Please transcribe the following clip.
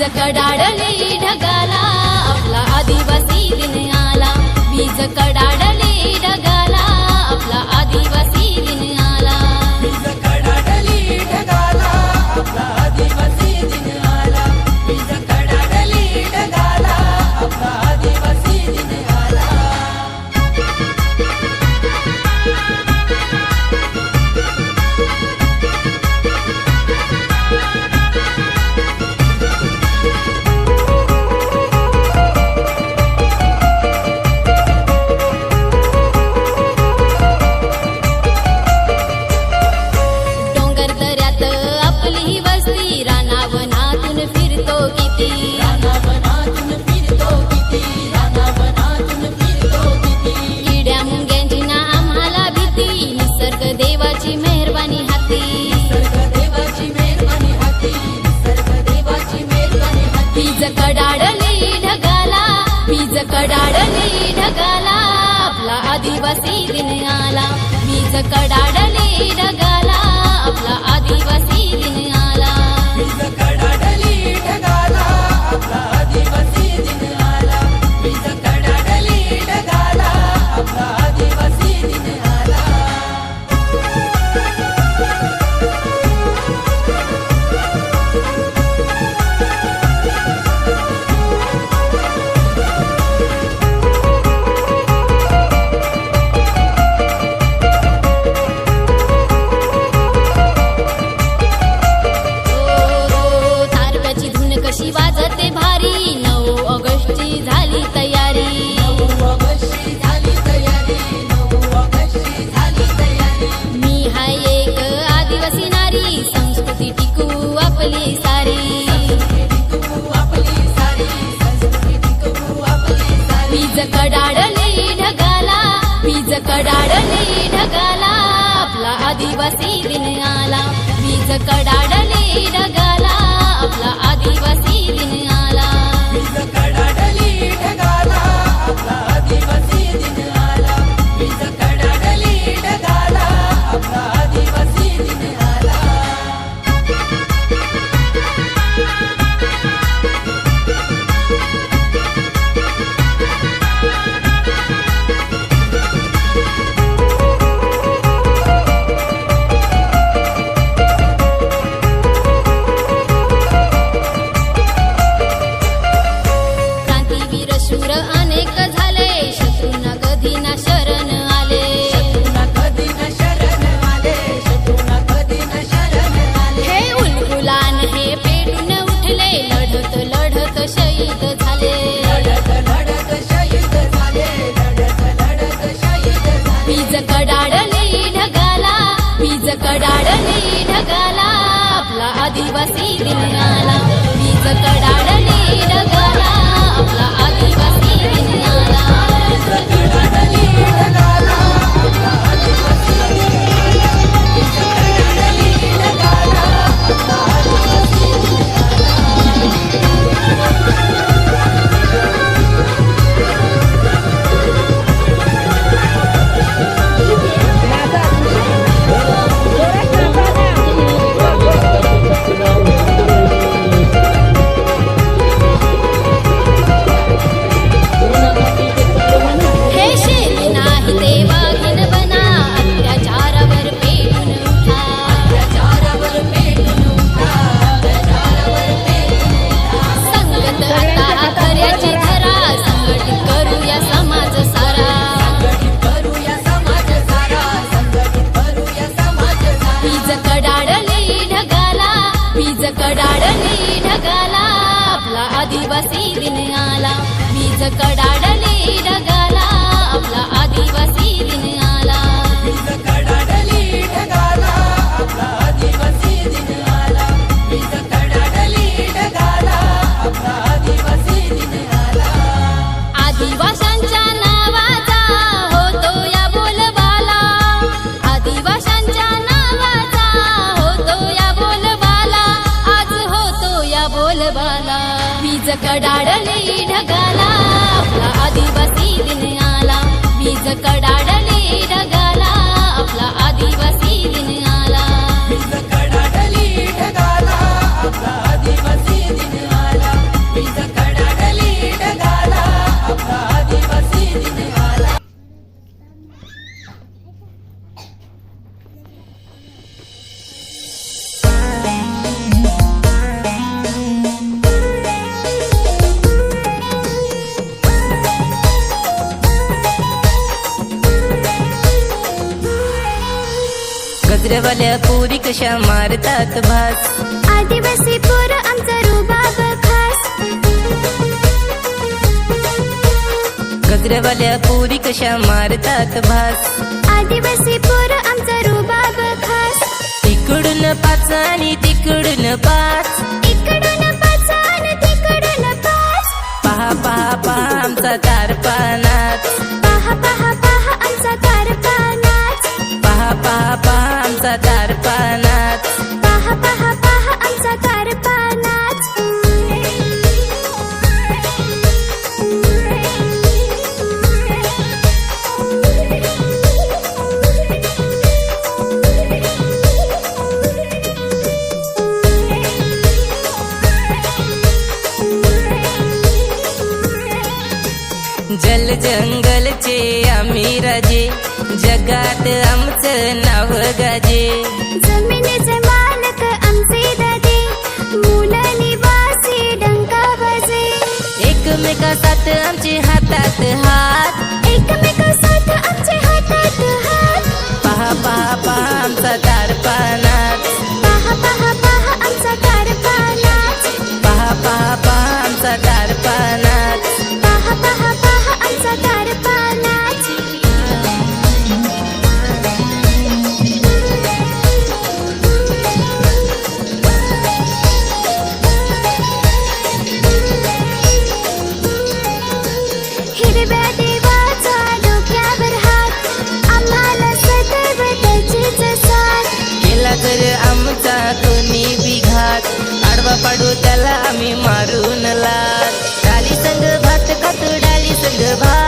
वीज कडाडले ढगाला. आपला आदिवासी दिन आला वीज कडाडले ढगाला. कडाडली ढगाला वीज कडाडली ढगाला आपला आदिवासी दिन आला. वीज कडाडली ढगाला કડાડલી ડગા दिवसी दिनाला वीज कळ दिवसी दिन आला वीज कडाडले कडाडले ढगाला. आपला आदिवासी दिन आला वीज कडाड गजरेवाल्या पुरी कशा मारतात भास. आदिवासी पोर आमचा रुबाब खास. गजरेवाल्या कशा मारतात भास. आदिवासी पोर I got it. se.